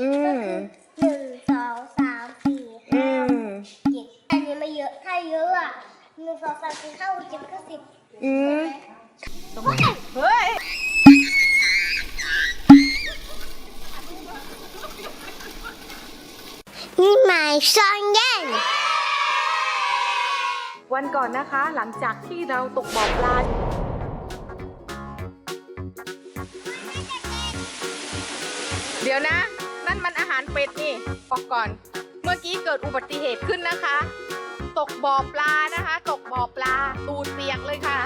อืมหนึ่งสองสามสี่ห้ามเจ็ดอันนี้ไม่เยอะถ้าเยอะอะหนึ่งสองสามสี่ห้าหกเจ็ดแปดเก้าสิบอืมเฮ้ย นี่หมายซ่อนแย่งวันก่อนนะคะหลังจากที่เราตกบ่อปลา เดี๋ยวนะ นั่นมันอาหารเป็ดนี่บอกก่อน เมื่อกี้เกิดอุบัติเหตุขึ้นนะคะ ตกบ่อปลานะคะ ตกบ่อปลาตูดเปียกเลยค่ะ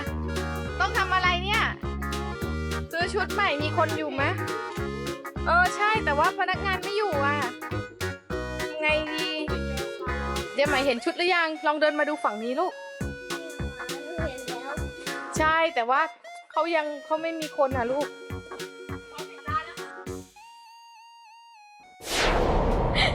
ต้องทำอะไรเนี่ยซื้อชุดใหม่มีคนอยู่ไหมเออใช่แต่ว่าพนักงานไม่อยู่อะไงดีเดี๋ยวใหม่เห็นชุดหรือยัง ลองเดินมาดูฝั่งนี้ลูกใช่แต่ว่าเขายังเขาไม่มีคนอะลูก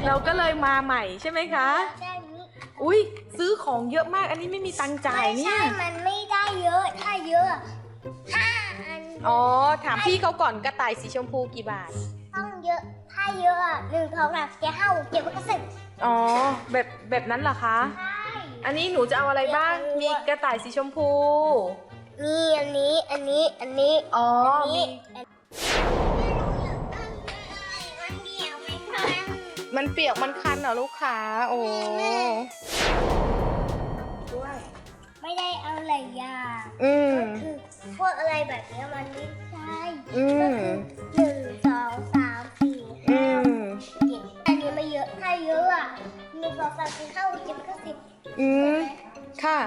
เราก็เลยมาใหม่ใช่ไหมคะใช่นี้ อุ้ยซื้อของเยอะมากอันนี้ไม่มีตังค์จ่ายไม่เนี่ใช่ ย มันไม่ได้เยอะ ถ้าเยอะห้าอันอ๋อ ถามพี่เขาก่อนกระต่ายสีชมพูกี่บาท ต้องเยอะ ถ้าเยอะอะหนึ่งสองสามสี่ห้าหกเจ็ดแปดเก้าสิบอ๋อ แบบแบบนั้นเหรอคะ ใช่ อันนี้หนูจะเอาอะไรบ้าง มีกระต่ายสีชมพู มีอันนี้ อันนี้ อันนี้ อ๋อ อันมีนี้อั มันเปียกมันคันเหรอลูกค้า โอ้ด้วยไม่ได้เอาหลายอย่างอืมคือพวกอะไรแบบนี้มันไม่ใช่อืมหนึ่งสองสามสี่อืห้ามเจ็ดอันนี้ไม่เยอะถ้าเยอะอะหนึ่งสองสามสี่ห้าหกเจ็ดแปดเก้าสิบอืม ค่ะ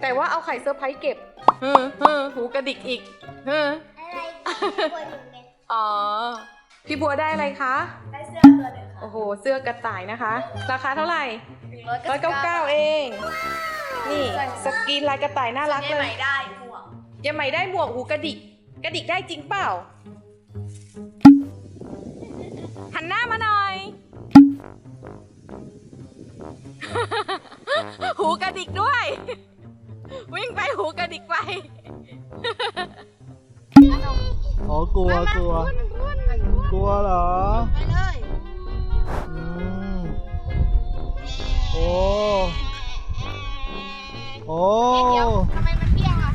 แต่ว่าเอาไข่เซอร์ไพรส์เก็บเฮ้อเฮ้อหูกระดิกอีกเฮ้ออะไรที่ควรอยู่ไงอ๋อ พี่บัวได้อะไรคะได้เสื้ อตัวหนึ่งค่ะโอ้โห เสื้อกระต่ายนะคะ ราคาเท่าไหร่หนึ่งร้อยร้อยเก้าเก้าเอง นี่สกรีนลายกระต่ายน่ารักได้เลไหมยได้หมวกยังไม่ได้หมวกหูกระดิก กระดิกได้จริงเปล่า หันหน้ามาหน่อย หูกระดิกด้วย วิ่งไปหูกระดิกไปอ๋อกลัวกลัว กลัวเหรอ ไปเลย โอ้ โอ้ทำไมมันเปียกอะ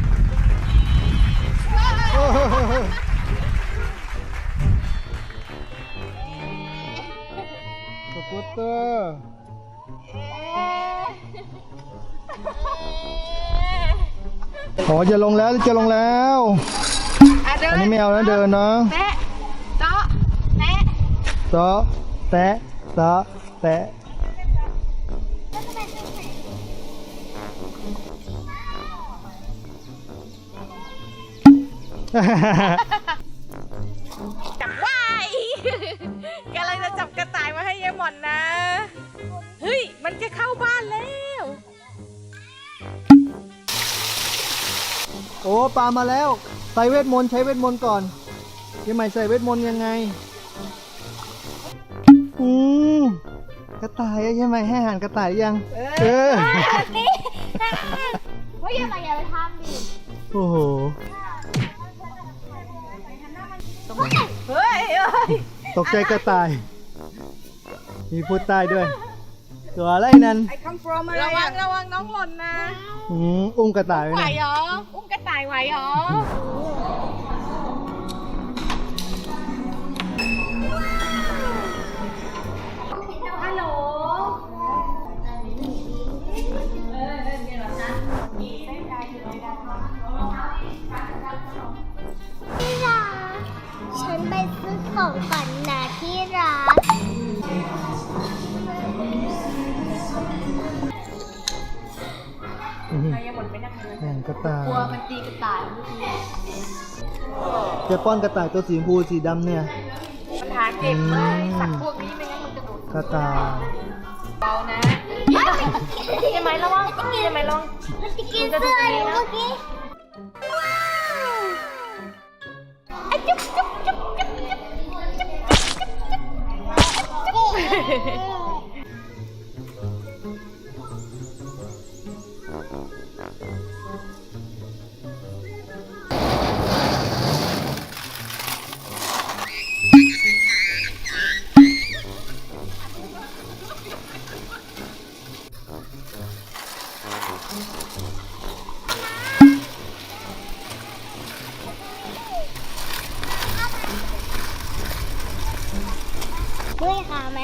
สกูตเตอร์ อ๋อจะลงแล้วจะลงแล้วอะเดินอันนี้ไม่เอานะเดินนะแตะเจาะแตะเซาะแตะเซาะแตะ จับว้ายกำลังจะจับกระต่ายมาให้ยายหมอนนะ เฮ้ย มันจะเข้าบ้านแล้ว โอ้ปลามาแล้ว ใส่เวทมนต์ใช้เวทมนต์ก่อนยังใหม่ใส่เวทมนต์ยังไง อืมกระต่ายอะใช่ไหมให้อาหารกระต่ายยัง เออเฮ้ยอะไรอย่าไปทำดิ โอ้โห เฮ้ยเอ้ยตกใจกระต่าย มีพูดใต้ด้วย ตัวอะไรนั่นระวังระวังน้องหล่นนะ อืมอุ้มกระต่ายไว้ไหวนะ เหรอ อุ้มกระต่ายไหวเหรอ แห่งกระต่ายกลัวมันตีกระต่ายเมื่อกี้จะป้อนกระต่ายตัวสีชมพูสีดำเนี่ยมันหาเก็บเลยสัตว์พวกนี้ไม่งั้นมันจะโดนกระต่ายเบานะใช่ไหมระวังใช่ไหมระวังมันจะกินเสื้ออยู่เมื่อกี้ว้าวอะจุ๊บจุ๊บจุ๊บจุ๊บจุ๊บจุ๊บจุ๊บ ไหม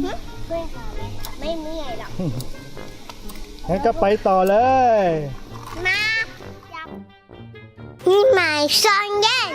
เมื่อยขาไหมไม่เมื่อยหรอกงั้นก็ไปต่อเลย มาจับนี่หมายซ่อนเย็น